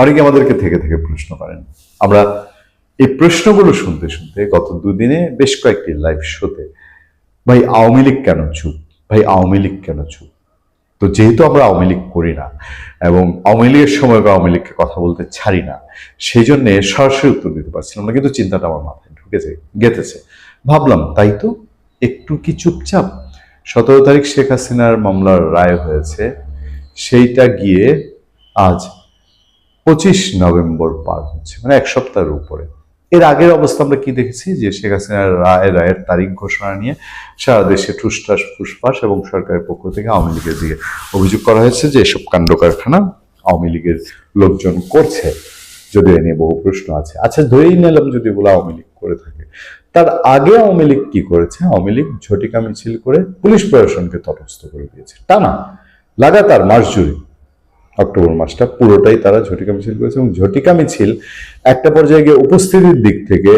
অনেকে আমাদেরকে থেকে থেকে প্রশ্ন করেন। আমরা এই প্রশ্নগুলো শুনতে শুনতে গত দুদিনে বেশ কয়েকটি লাইভ শোতে ভাই, আওয়ামী লীগ কেন চুপ? ভাই, আওয়ামী লীগ কেন চুপ? তো যেহেতু আমরা আওয়ামী লীগ করি না, এবং আওয়ামী লীগের সময় বা আওয়ামী লীগকে কথা বলতে ছাড়ি না, সেই জন্য সরাসরি উত্তর দিতে পারছিলাম না। কিন্তু চিন্তাটা আমার মাথায় ঢুকেছে গেতেছে ভাবলাম, তাই তো? একটু কি চুপচাপ? সতেরো তারিখ শেখ হাসিনার মামলার রায় হয়েছে। সেইটা গিয়ে আজ পঁচিশ নভেম্বর পার হচ্ছে মানে এক সপ্তাহের উপরে। এর আগের অবস্থা আমরা কি দেখেছি? যে শেখ হাসিনার রায়, রায়ের তারিখ ঘোষণা নিয়ে সারা দেশে ঠুসঠাস, ফুসফাস এবং সরকারের পক্ষ থেকে আওয়ামী লীগের দিকে অভিযোগ করা হয়েছে যে এসব কাণ্ড কারখানা আওয়ামী লীগের লোকজন করছে। যদি এ নিয়ে বহু প্রশ্ন আছে। আচ্ছা ধরেই নিলাম যদি বলে আওয়ামী লীগ করে থাকে। তার আগে আওয়ামী লীগ কি করেছে? আওয়ামী লীগ ঝটিকা মিছিল করে পুলিশ প্রশাসনকে তটস্থ করে দিয়েছে। টানা, লাগাতার মাস জুড়ে অক্টোবর মাসটা পুরোটাই তারা ঝটিকা মিছিল করেছে এবং ঝটিকা মিছিল একটা পর্যায়ে গিয়ে উপস্থিতির দিক থেকে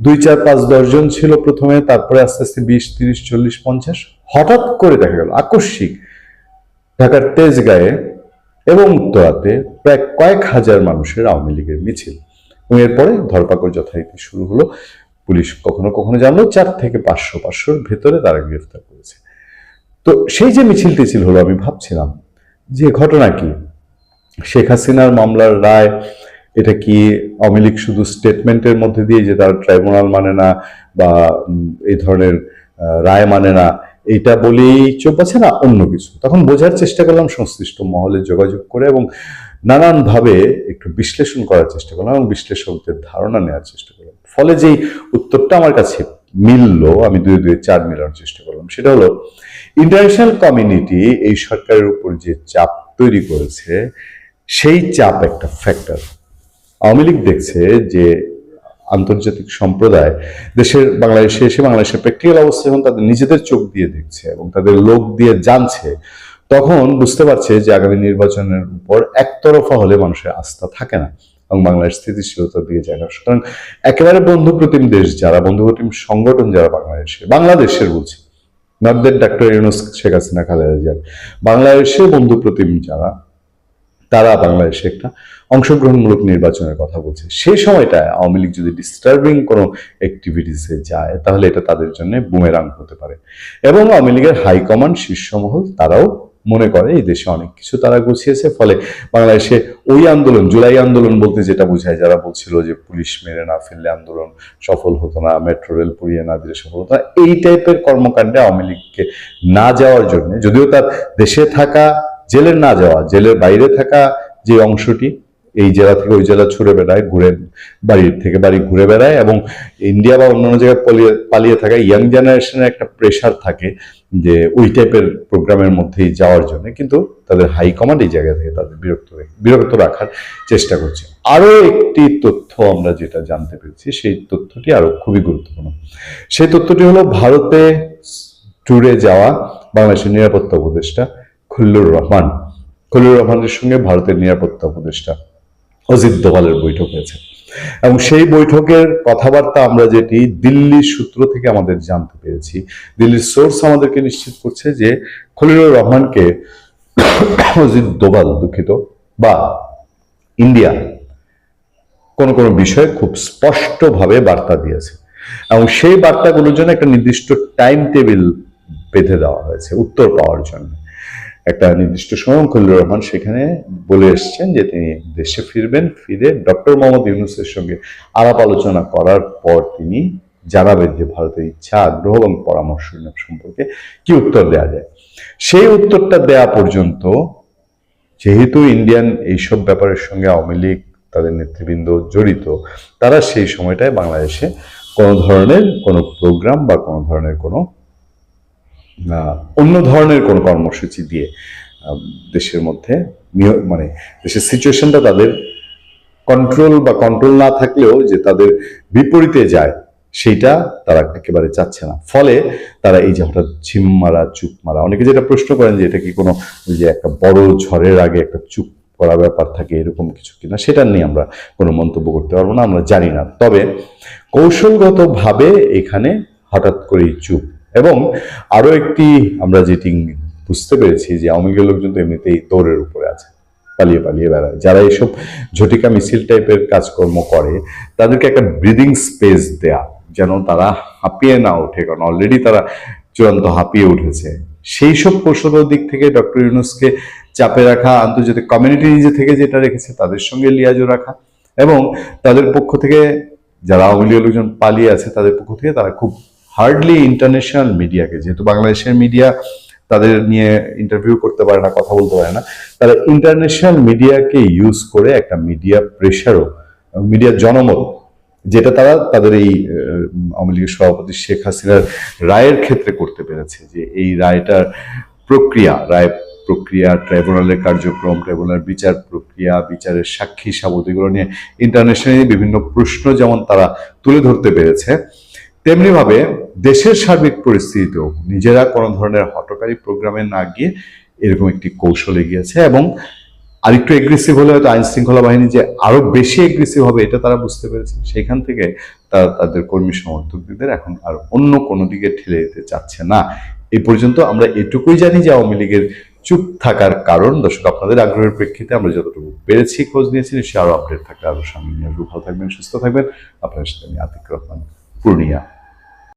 দুই চার পাঁচ দশজন ছিল প্রথমে, তারপরে আস্তে আস্তে বিশ, তিরিশ, চল্লিশ, পঞ্চাশ। হঠাৎ করে দেখা গেল আকস্মিক ঢাকার তেজগাঁয়ে এবং উত্তরাতে প্রায় কয়েক হাজার মানুষের আওয়ামী লীগের মিছিল। এবং এরপরে ধরপাকড় যথারীতি শুরু হলো। পুলিশ কখনো কখনো জানলো চার থেকে পাঁচশো, পাঁচশোর ভেতরে তারা গ্রেফতার করেছে। তো সেই যে মিছিল টিছিল হলো আমি ভাবছিলাম যে ঘটনা কি? শেখ হাসিনার মামলার রায়, এটা কি আওয়ামী শুধু স্টেটমেন্টের মধ্যে দিয়ে যে তার ট্রাইব্যুনাল মানে না বা এই ধরনের রায় মানে না এটা বলেই চোখ আছে না অন্য কিছু? তখন বোঝার চেষ্টা করলাম সংশ্লিষ্ট মহলে যোগাযোগ করে এবং নানানভাবে একটু বিশ্লেষণ করার চেষ্টা করলাম এবং বিশ্লেষকদের ধারণা নেওয়ার চেষ্টা করলাম। ফলে যেই উত্তরটা আমার কাছে মিললো, আমি দুই দুই চার মেলানোর চেষ্টা করলাম, সেটা হলো ইন্টারন্যাশনাল কমিউনিটি এই সরকারের উপর যে চাপ তৈরি করেছে, সেই চাপ একটা ফ্যাক্টর আওয়ামী লীগ দেখছে যে আন্তর্জাতিক সম্প্রদায় দেশের বাংলাদেশে এসে বাংলাদেশের প্র্যাকটিক্যাল অবস্থা যখন তাদের নিজেদের চোখ দিয়ে দেখছে এবং তাদের লোক দিয়ে জানছে, তখন বুঝতে পারছে যে আগামী নির্বাচনের উপর একতরফা হলে মানুষের আস্থা থাকে না এবং বাংলাদেশ স্থিতিশীলতার দিকে যায় না। সুতরাং একেবারে বন্ধু প্রতিম দেশ যারা বন্ধু প্রতিম সংগঠন যারা বাংলাদেশে, বাংলাদেশের বলছি নট ডাক্তার ইউনুস শেখ হাসিনা খালেদা জিয়া বাংলাদেশে বন্ধু প্রতিম যারা, তারা বাংলাদেশে একটা অংশগ্রহণমূলক নির্বাচনের কথা বলছে। সেই সময়টায় আওয়ামী লীগ যদি ডিস্টার্বিং কোনো অ্যাক্টিভিটিসে যায়, তাহলে এটা তাদের জন্য বুমেরাং হতে পারে। এবং আওয়ামী লীগের হাইকমান্ড শীর্ষমহল তারাও মনে করে, এই দেশে অনেক কিছু তারা গুছিয়েছে, ফলে বাংলাদেশে ওই আন্দোলন, জুলাই আন্দোলন বলতে যেটা বোঝায়, যারা বলছিল যে পুলিশ মেরে না ফেললে আন্দোলন সফল হতো না, মেট্রো রেল পুড়িয়ে না দিলে সফল হতো না, এই টাইপের কর্মকাণ্ডে আওয়ামী লীগকে না যাওয়ার জন্য, যদিও তার দেশে থাকা, জেলের না যাওয়া, জেলের বাইরে থাকা যে অংশটি, এই জেলা থেকে ওই জেলা ছুড়ে বেড়ায়, ঘুরে বাড়ির থেকে বাড়ি ঘুরে বেড়ায়, এবং ইন্ডিয়া বা অন্যান্য জায়গায় পালিয়ে থাকা ইয়াং জেনারেশনের একটা প্রেশার থাকে যে ওই টাইপের প্রোগ্রামের মধ্যেই যাওয়ার জন্য কিন্তু তাদের হাইকমান্ড এই জায়গা থেকে তাদের বিরক্ত বিরক্ত রাখার চেষ্টা করছে। আরও একটি তথ্য আমরা যেটা জানতে পেরেছি, সেই তথ্যটি আরও খুবই গুরুত্বপূর্ণ। সেই তথ্যটি হলো ভারতে ট্যুরে যাওয়া বাংলাদেশের নিরাপত্তা উপদেষ্টা খুল্লুর রহমান। খুল্লুর রহমানের সঙ্গে ভারতের নিরাপত্তা উপদেষ্টা অজিত দোভালের বৈঠক হয়েছে। এবং সেই বৈঠকের কথাবার্তা আমরা যেটি দিল্লির সূত্র থেকে আমাদের জানতে পেরেছি। দিল্লির সোর্স আমাদেরকে নিশ্চিত করছে যে খলিলুর রহমানকে অজিত দোভাল দুঃখিত বা ইন্ডিয়া কোন কোন বিষয়ে খুব স্পষ্টভাবে বার্তা দিয়েছে। এবং সেই বার্তাগুলোর জন্য একটা নির্দিষ্ট টাইম টেবিল বেঁধে দেওয়া হয়েছে উত্তর পাওয়ার জন্য। একটা নির্দিষ্ট সময় খলিলুর রহমান সেখানে বলে এসছেন যে তিনি দেশে ফিরবেন, ফিরে ডক্টর মোহাম্মদ ইউনুসের সঙ্গে আলাপ আলোচনা করার পর তিনি জানাবেন যে ভারতের ইচ্ছা, আগ্রহ এবং পরামর্শ সম্পর্কে কি উত্তর দেওয়া যায়। সেই উত্তরটা দেয়া পর্যন্ত যেহেতু ইন্ডিয়ান এইসব ব্যাপারের সঙ্গে আওয়ামী লীগ, তাদের নেতৃবৃন্দ জড়িত, তারা সেই সময়টায় বাংলাদেশে কোনো ধরনের কোনো প্রোগ্রাম বা কোনো ধরনের কোনো অন্য ধরনের কোনো কর্মসূচি দিয়ে দেশের মধ্যে মানে দেশের সিচুয়েশনটা তাদের কন্ট্রোল বা কন্ট্রোল না থাকলেও যে তাদের বিপরীতে যায়, সেইটা তারা একেবারে চাচ্ছে না। ফলে তারা এই যে হঠাৎ ঝিম মারা, চুপ মারা, অনেকে যেটা প্রশ্ন করেন যে এটা কি কোনো যে একটা বড় ঝড়ের আগে একটা চুপ করা ব্যাপার থাকে, এরকম কিছু কিনা সেটা নিয়ে আমরা কোনো মন্তব্য করতে পারব না, আমরা জানি না। তবে কৌশলগতভাবে এখানে হঠাৎ করেই চুপ এবং আরও একটি আমরা যেটি বুঝতে পেরেছি যে আওয়ামী লীগের লোকজন তো এমনিতেই দৌড়ের উপরে আছে, পালিয়ে পালিয়ে বেড়ায়। যারা এইসব ঝটিকা মিছিল টাইপের কাজকর্ম করে, তাদেরকে একটা ব্রিদিং স্পেস দেয়া, যেন তারা হাঁপিয়ে না ওঠে, কারণ অলরেডি তারা চূড়ান্ত হাঁপিয়ে উঠেছে। সেই সব কৌশলের দিক থেকে ডক্টর ইউনুসকে চাপে রাখা, আন্তর্জাতিক কমিউনিটি নিজে থেকে যেটা রেখেছে, তাদের সঙ্গে লিয়াজও রাখা এবং তাদের পক্ষ থেকে যারা আওয়ামী লীগের লোকজন পালিয়ে আছে, তাদের পক্ষ থেকে তারা খুব হার্ডলি ইন্টারন্যাশনাল মিডিয়াকে যেহেতু বাংলাদেশের মিডিয়া তাদের নিয়ে ইন্টারভিউ করতে পারে না, কথা বলতে পারে না, তারা ইন্টারন্যাশনাল মিডিয়াকে ইউজ করে একটা মিডিয়া প্রেশারও মিডিয়া জনমত, যেটা তারা তাদের এই আওয়ামী লীগের সভাপতি শেখ হাসিনার রায়ের ক্ষেত্রে করতে পেরেছে, যে এই রায়টার প্রক্রিয়া, রায় প্রক্রিয়া, ট্রাইব্যুনালের কার্যক্রম, ট্রাইব্যুনালের বিচার প্রক্রিয়া, বিচারের সাক্ষী সাবুত নিয়ে ইন্টারন্যাশনালি বিভিন্ন প্রশ্ন যেমন তারা তুলে ধরতে পেরেছে তেমনিভাবে দেশের সার্বিক পরিস্থিতিতেও নিজেরা কোনো ধরনের হটকারী প্রোগ্রামে না গিয়ে এরকম একটি কৌশলে গিয়েছে এবং আরেকটু এগ্রেসিভ হলে হয়তো আইন শৃঙ্খলা বাহিনী যে আরও বেশি এগ্রেসিভ হবে এটা তারা বুঝতে পেরেছে সেখান থেকে তারা তাদের কর্মী সমর্থকদের এখন আর অন্য কোনো দিকে ঠেলে দিতে চাচ্ছে না। এই পর্যন্ত আমরা এটুকুই জানি যে আওয়ামী লীগের চুপ থাকার কারণ। দর্শক, আপনাদের আগ্রহের প্রেক্ষিতে আমরা যতটুকু পেরেছি, খোঁজ নিয়েছি, নিশ্চয়ই আরও আপডেট থাকলে আরও সামনে নিয়ে। ভালো থাকবেন, সুস্থ থাকবেন। আপনার সাথে আমি আতিক রহমান, পূর্ণিয়া।